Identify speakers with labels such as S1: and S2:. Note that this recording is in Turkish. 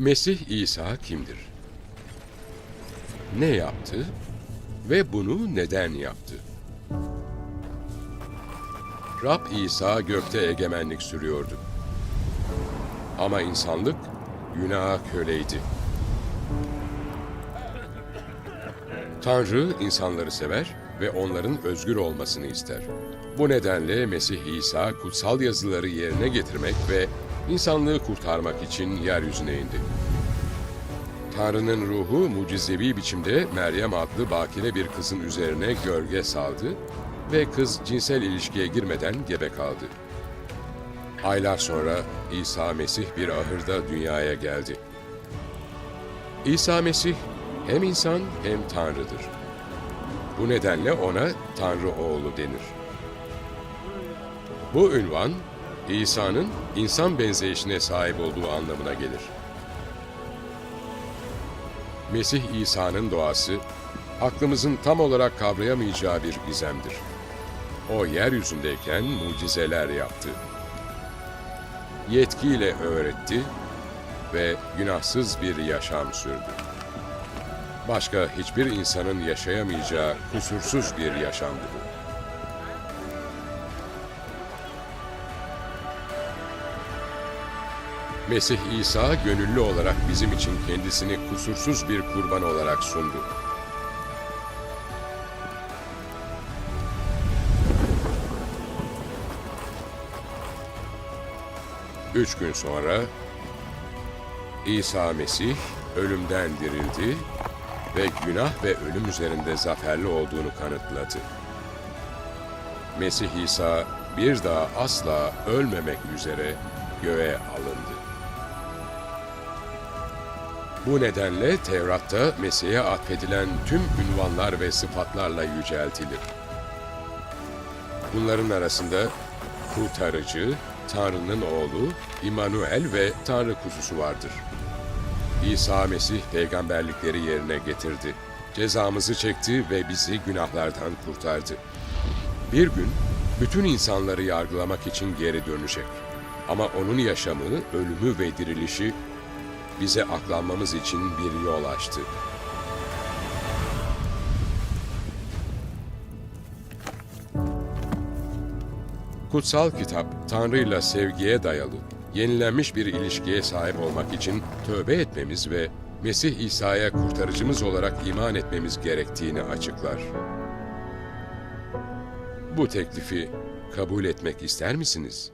S1: Mesih İsa kimdir? Ne yaptı ve bunu neden yaptı? Rab İsa gökte egemenlik sürüyordu. Ama insanlık günaha köleydi. Tanrı insanları sever ve onların özgür olmasını ister. Bu nedenle Mesih İsa kutsal yazıları yerine getirmek ve insanlığı kurtarmak için yeryüzüne indi. Tanrı'nın ruhu mucizevi biçimde Meryem adlı bakire bir kızın üzerine gölge saldı ve kız cinsel ilişkiye girmeden gebe kaldı. Aylar sonra İsa Mesih bir ahırda dünyaya geldi. İsa Mesih hem insan hem Tanrı'dır. Bu nedenle ona Tanrı oğlu denir. Bu ünvan İsa'nın insan benzeyişine sahip olduğu anlamına gelir. Mesih İsa'nın doğası aklımızın tam olarak kavrayamayacağı bir gizemdir. O yeryüzündeyken mucizeler yaptı. Yetkiyle öğretti ve günahsız bir yaşam sürdü. Başka hiçbir insanın yaşayamayacağı kusursuz bir yaşamdı bu. Mesih İsa gönüllü olarak bizim için kendisini kusursuz bir kurban olarak sundu. Üç gün sonra İsa Mesih ölümden dirildi ve günah ve ölüm üzerinde zaferli olduğunu kanıtladı. Mesih İsa bir daha asla ölmemek üzere göğe alındı. Bu nedenle Tevrat'ta Mesih'e atfedilen tüm ünvanlar ve sıfatlarla yüceltilir. Bunların arasında kurtarıcı, Tanrı'nın oğlu, İmanuel ve Tanrı kuzusu vardır. İsa Mesih peygamberlikleri yerine getirdi. Cezamızı çekti ve bizi günahlardan kurtardı. Bir gün bütün insanları yargılamak için geri dönecek. Ama onun yaşamı, ölümü ve dirilişi bize aklanmamız için bir yol açtı. Kutsal kitap, Tanrı ile sevgiye dayalı, yenilenmiş bir ilişkiye sahip olmak için tövbe etmemiz ve Mesih İsa'ya kurtarıcımız olarak iman etmemiz gerektiğini açıklar. Bu teklifi kabul etmek ister misiniz?